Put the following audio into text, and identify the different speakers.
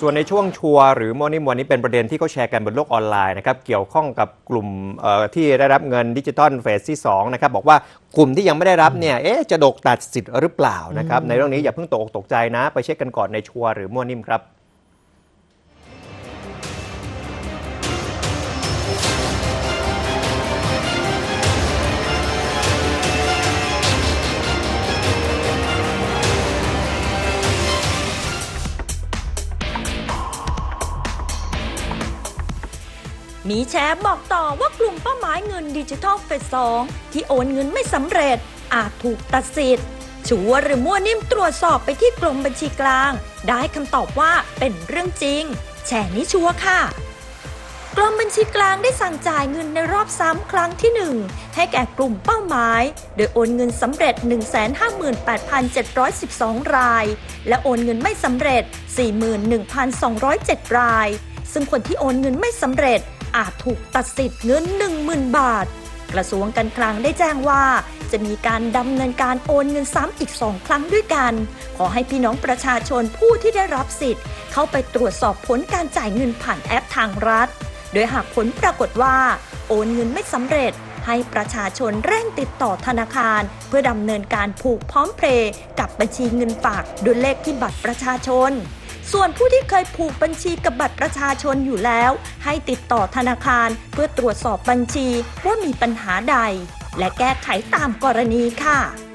Speaker 1: ส่วนในช่วงชัวหรือมอนิมวันนี้เป็นประเด็นที่เขาแชร์กันบนโลกออนไลน์นะครับเกี่ยวข้องกับกลุ่มที่ได้รับเงินดิจิตอลเฟสที่2นะครับบอกว่ากลุ่มที่ยังไม่ได้รับเนี่ยเอ๊ะจะดกตัดสิทธิ์หรือเปล่านะครับในเรื่องนี้อย่าเพิ่งตกตกใจนะ ไปเช็คกันก่อนในชัวหรือมอนิมครับ
Speaker 2: มีแชร์บอกต่อว่ากลุ่มเป้าหมายเงินดิจิทัลเฟสสองที่โอนเงินไม่สำเร็จ อาจถูกตัดสิทธิ์ชัวหรือมั่วนิ่มตรวจสอบไปที่กรมบัญชีกลาง ได้คำตอบว่าเป็นเรื่องจริง แชร์นี้ชัวค่ะกรมบัญชีกลางได้สั่งจ่ายเงินในรอบซ้ำครั้งที่ 1 ให้แก่กลุ่มเป้าหมาย โดยโอนเงินสำเร็จ 158,712 ราย และโอนเงินไม่สำเร็จ 41,207 ราย ซึ่งคนที่โอนเงินไม่สำเร็จ อาจถูกตัดสิทธิ์เงิน 10,000 บาท กระทรวงการคลังได้แจ้งว่า จะมีการดำเนินการโอนเงินซ้ำอีก2ครั้งด้วยกัน ขอให้พี่น้องประชาชนผู้ที่ได้รับสิทธิ์ เข้าไปตรวจสอบผลการจ่ายเงินผ่านแอปทางรัฐ โดยหากผลปรากฏว่า โอนเงินไม่สำเร็จให้ประชาชนเร่งติดต่อธนาคาร เพื่อดำเนินการผูกพร้อมเพรย์กับบัญชีเงินฝากด้วยเลขที่บัตรประชาชน ส่วนผู้ที่เคยผูกบัญชีกับบัตรประชาชนอยู่แล้ว ให้ติดต่อธนาคารเพื่อตรวจสอบบัญชีว่ามีปัญหาใด และแก้ไขตามกรณีค่ะ